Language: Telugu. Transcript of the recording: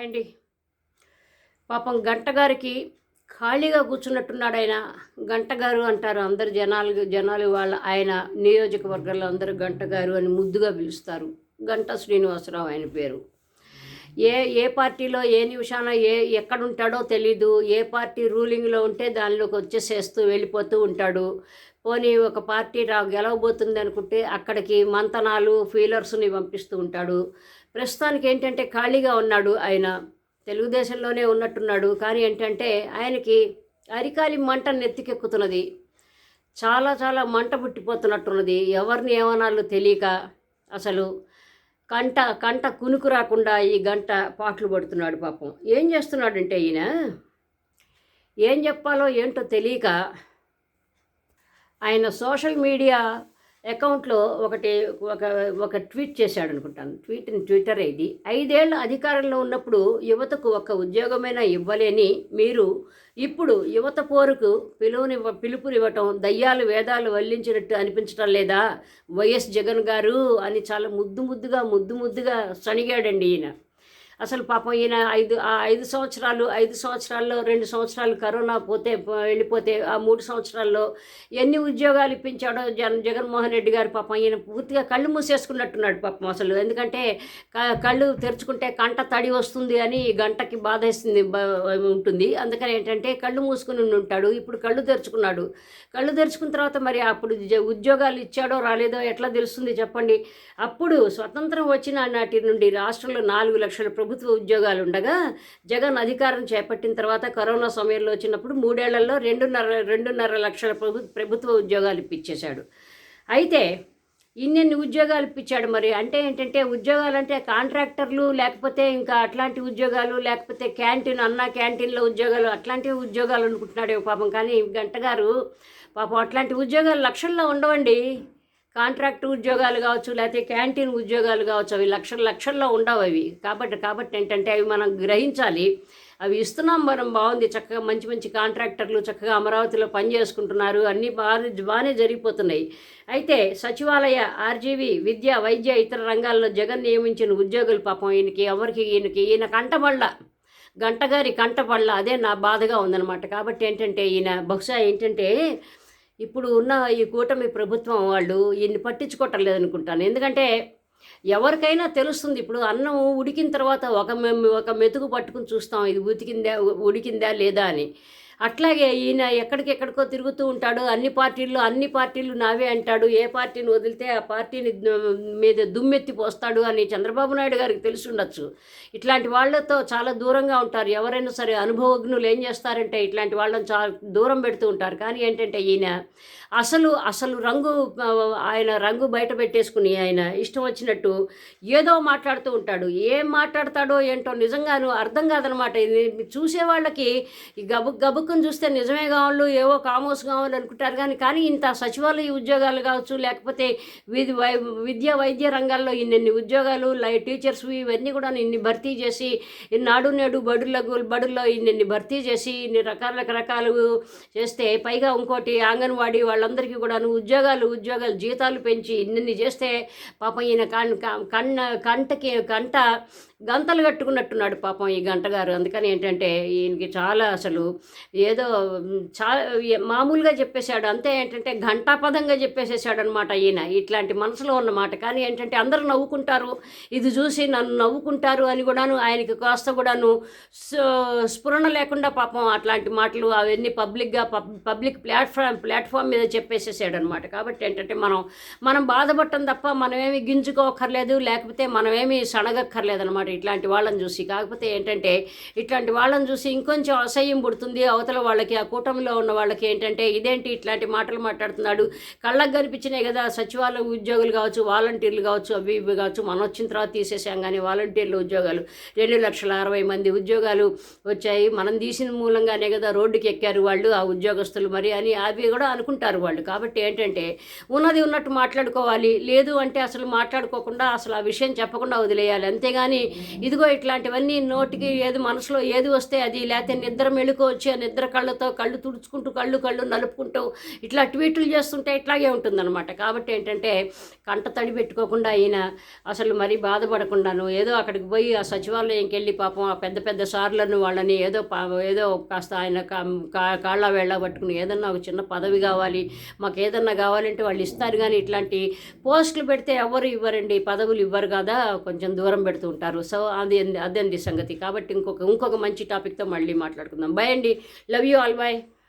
హాయ్ అండి పాపం గంటగారికి ఖాళీగా కూర్చున్నట్టున్నాడు ఆయన. గంటగారు అంటారు అందరు జనాలు జనాలు వాళ్ళ ఆయన నియోజకవర్గంలో అందరూ గంటగారు అని ముద్దుగా పిలుస్తారు. గంట శ్రీనివాసరావు ఆయన పేరు. ఏ ఏ పార్టీలో ఏ నిమిషాన ఏ ఎక్కడుంటాడో తెలీదు. ఏ పార్టీ రూలింగ్లో ఉంటే దానిలోకి వచ్చేసేస్తూ వెళ్ళిపోతూ ఉంటాడు. పోనీ ఒక పార్టీ రా గెలవబోతుంది అనుకుంటే అక్కడికి మంతనాలు ఫీలర్స్ని పంపిస్తూ ఉంటాడు. ప్రస్తుతానికి ఏంటంటే ఖాళీగా ఉన్నాడు ఆయన. తెలుగుదేశంలోనే ఉన్నట్టున్నాడు. కానీ ఏంటంటే ఆయనకి అరికాలి మంట నెత్తికెక్కుతున్నది. చాలా చాలా మంట పుట్టిపోతున్నట్టున్నది. ఎవరిని ఏమనాలో తెలియక అసలు కంట కంట కునుకు రాకుండా ఈ గంట పాటలు పడుతున్నాడు పాపం. ఏం చేస్తున్నాడంటే ఈయన? ఏం చెప్పాలో ఏంటో తెలియక ఆయన సోషల్ మీడియా అకౌంట్లో ఒకటి ఒక ఒక ట్వీట్ చేశాడు అనుకుంటాను ట్వీట్ ట్విట్టర్ ఇది ఐదేళ్ళ అధికారంలో ఉన్నప్పుడు యువతకు ఒక ఉద్యోగమైనా ఇవ్వలేని మీరు ఇప్పుడు యువత పోరుకు పిలువునివ్వ పిలుపునివ్వటం దయ్యాలు వేదాలు వల్లించినట్టు అనిపించటం లేదా? వైఎస్ జగన్ గారు అని చాలా ముద్దు ముద్దుగా ముద్దు ముద్దుగా సణిగాడండి ఈయన. అసలు పాపం ఈయన ఐదు ఆ ఐదు సంవత్సరాలు ఐదు సంవత్సరాల్లో రెండు సంవత్సరాలు కరోనా పోతే వెళ్ళిపోతే ఆ మూడు సంవత్సరాల్లో ఎన్ని ఉద్యోగాలు ఇప్పించాడో జగన్ జగన్మోహన్ రెడ్డి గారు పాపం ఈయన పూర్తిగా కళ్ళు మూసేసుకున్నట్టున్నాడు పాపం అసలు. ఎందుకంటే క- కళ్ళు తెరుచుకుంటే కంట తడి వస్తుంది అని గంటకి బాధేస్తుంది వేస్తుంది ఉంటుంది. అందుకని ఏంటంటే కళ్ళు మూసుకుని ఉంటాడు ఇప్పుడు కళ్ళు తెరుచుకున్నాడు. కళ్ళు తెరుచుకున్న తర్వాత మరి అప్పుడు ఉద్యోగాలు ఇచ్చాడో రాలేదో ఎట్లా తెలుస్తుంది చెప్పండి? అప్పుడు స్వతంత్రం వచ్చిన నాటి నుండి రాష్ట్రంలో నాలుగు లక్షల ప్రభుత్వ ఉద్యోగాలు ఉండగా జగన్ అధికారం చేపట్టిన తర్వాత కరోనా సమయంలో వచ్చినప్పుడు మూడేళ్ళలో రెండున్నర రెండున్నర లక్షల ప్రభు ప్రభుత్వ ఉద్యోగాలు ఇప్పించేశాడు అయితే ఇన్నెన్ని ఉద్యోగాలు ఇప్పించాడు మరి? అంటే ఏంటంటే ఉద్యోగాలు అంటే కాంట్రాక్టర్లు లేకపోతే ఇంకా అట్లాంటి ఉద్యోగాలు లేకపోతే క్యాంటీన్ అన్న క్యాంటీన్లో ఉద్యోగాలు అట్లాంటి ఉద్యోగాలు అనుకుంటున్నాడు పాపం. కానీ గంటగారు పాపం అట్లాంటి ఉద్యోగాలు లక్షల్లో ఉండవండి. కాంట్రాక్ట్ ఉద్యోగాలు కావచ్చు లేకపోతే క్యాంటీన్ ఉద్యోగాలు కావచ్చు అవి లక్షల లక్షల్లో ఉండవు అవి. కాబట్టి కాబట్టి ఏంటంటే అవి మనం గ్రహించాలి. అవి ఇస్తున్నాం మనం బాగుంది చక్కగా మంచి మంచి కాంట్రాక్టర్లు చక్కగా అమరావతిలో పని చేసుకుంటున్నారు అన్నీ బాగా బాగానే జరిగిపోతున్నాయి. అయితే సచివాలయ ఆర్జీవి విద్య వైద్య ఇతర రంగాల్లో జగన్ నియమించిన ఉద్యోగులు పాపం ఈయనకి ఎవరికి ఈయనకి ఈయన కంటబళ్ళ గంటగారి కంటపళ్ళ అదే నా బాధగా ఉందన్నమాట. కాబట్టి ఏంటంటే ఈయన బహుశా ఏంటంటే ఇప్పుడు ఉన్న ఈ కూటమి ప్రభుత్వం వాళ్ళు ఈయన్ని పట్టించుకోవటం లేదనుకుంటాను ఎందుకంటే ఎవరికైనా తెలుస్తుంది ఇప్పుడు అన్నం ఉడికిన తర్వాత ఒక మె- ఒక మెతుకు పట్టుకుని చూస్తాం ఇది ఉతికిందా ఉడికిందా లేదా అని. అట్లాగే ఈయన ఎక్కడికెక్కడికో తిరుగుతూ ఉంటాడు. అన్ని పార్టీల్లో అన్ని పార్టీలు నావే అంటాడు. ఏ పార్టీని వదిలితే ఆ పార్టీని మీద దుమ్మెత్తి పోస్తాడు అని చంద్రబాబు నాయుడు గారికి తెలిసి ఉండొచ్చు. ఇట్లాంటి వాళ్ళతో చాలా దూరంగా ఉంటారు. ఎవరైనా సరే అనుభవజ్ఞులు ఏం చేస్తారంటే ఇట్లాంటి వాళ్ళని చాలా దూరం పెడుతూ ఉంటారు. కానీ ఏంటంటే ఈయన అసలు అసలు రంగు ఆయన రంగు బయట పెట్టేసుకుని ఆయన ఇష్టం వచ్చినట్టు ఏదో మాట్లాడుతూ ఉంటాడు. ఏం మాట్లాడతాడో ఏంటో నిజంగాను అర్థం కాదనమాట. ఇది చూసే వాళ్ళకి గబుక్ గబుక్ గబుక్కుని చూస్తే నిజమే కావాలి ఏవో కామోస్ కావాలి అనుకుంటారు కానీ కానీ ఇంత సచివాలయ ఉద్యోగాలు కావచ్చు లేకపోతే విధి వై విద్యా వైద్య రంగాల్లో ఇన్ని ఉద్యోగాలు లై టీచర్స్ ఇవన్నీ కూడా ఇన్ని భర్తీ చేసి నాడు నేడు బడులకు బడుల్లో ఇన్ని భర్తీ చేసి ఇన్ని రకాల రకరకాలు చేస్తే పైగా ఇంకోటి అంగన్వాడీ వాళ్ళందరికీ కూడాను ఉద్యోగాలు ఉద్యోగాలు జీతాలు పెంచి ఇన్ని చేస్తే పాపం ఈయన కన్ కన్న కంటకి కంట గంతలు కట్టుకున్నట్టున్నాడు పాపం ఈ గంటగారు. అందుకని ఏంటంటే ఈయనకి చాలా అసలు ఏదో చాలా మామూలుగా చెప్పేశాడు. అంతే ఏంటంటే ఘంటాపదంగా చెప్పేసేసాడు అనమాట ఈయన. ఇట్లాంటి మనసులో ఉన్నమాట కానీ ఏంటంటే అందరూ నవ్వుకుంటారు. ఇది చూసి నన్ను నవ్వుకుంటారు అని కూడాను ఆయనకి కాస్త కూడాను స్ఫురణ లేకుండా పాపం అట్లాంటి మాటలు అవన్నీ పబ్లిక్గా పబ్ పబ్లిక్ ప్లాట్ఫామ్ ప్లాట్ఫామ్ మీద చెప్పేసేసాడు అనమాట కాబట్టి ఏంటంటే మనం మనం బాధపడటం తప్ప మనమేమి గింజుకోకర్లేదు లేకపోతే మనమేమి సడగక్కర్లేదు అనమాట ఇట్లాంటి వాళ్ళని చూసి. కాకపోతే ఏంటంటే ఇట్లాంటి వాళ్ళని చూసి ఇంకొంచెం అసహ్యం పుడుతుంది అవతల వాళ్ళకి ఆ కూటమిలో ఉన్న వాళ్ళకి ఏంటంటే ఇదేంటి ఇట్లాంటి మాటలు మాట్లాడుతున్నాడు? కళ్ళకు కనిపించినాయి కదా సచివాలయ ఉద్యోగులు కావచ్చు వాలంటీర్లు కావచ్చు అవి ఇవి కావచ్చు. మనం వచ్చిన తర్వాత తీసేసాం కానీ వాలంటీర్ల ఉద్యోగాలు. రెండు లక్షల అరవై మంది ఉద్యోగాలు వచ్చాయి. మనం తీసిన మూలంగానే కదా రోడ్డుకి ఎక్కారు వాళ్ళు ఆ ఉద్యోగస్తులు మరి అని అవి కూడా అనుకుంటారు వాళ్ళు. కాబట్టి ఏంటంటే ఉన్నది ఉన్నట్టు మాట్లాడుకోవాలి. లేదు అంటే అసలు మాట్లాడుకోకుండా అసలు ఆ విషయం చెప్పకుండా వదిలేయాలి. అంతేగాని ఇదిగో ఇట్లాంటివన్నీ నోటికి ఏది మనసులో ఏది వస్తే అది లేకపోతే నిద్ర మెళుకు వచ్చి నిద్ర కళ్ళతో కళ్ళు తుడుచుకుంటూ కళ్ళు కళ్ళు నలుపుకుంటూ ఇట్లా ట్వీట్లు చేస్తుంటే ఇట్లాగే ఉంటుందన్నమాట. కాబట్టి ఏంటంటే కంట తడి పెట్టుకోకుండా ఈయన అసలు మరీ బాధపడకుండాను ఏదో అక్కడికి పోయి ఆ సచివాలయంకి వెళ్ళి పాపం ఆ పెద్ద పెద్ద సార్లను వాళ్ళని ఏదో పా- ఏదో కాస్త ఆయన కా- కాళ్ళ వేళ్ళ పట్టుకుని ఏదన్నా ఒక చిన్న పదవి కావాలి మాకు ఏదన్నా కావాలంటే వాళ్ళు ఇస్తారు. కానీ ఇట్లాంటి పోస్టులు పెడితే ఎవరు ఇవ్వరండి? పదవులు ఇవ్వరు కదా కొంచెం దూరం పెడుతూ ఉంటారు. సో అది అదండి సంగతి. కాబట్టి ఇంకొక ఇంకొక మంచి టాపిక్తో మళ్ళీ మాట్లాడుకుందాం. Bye Love you all. Bye.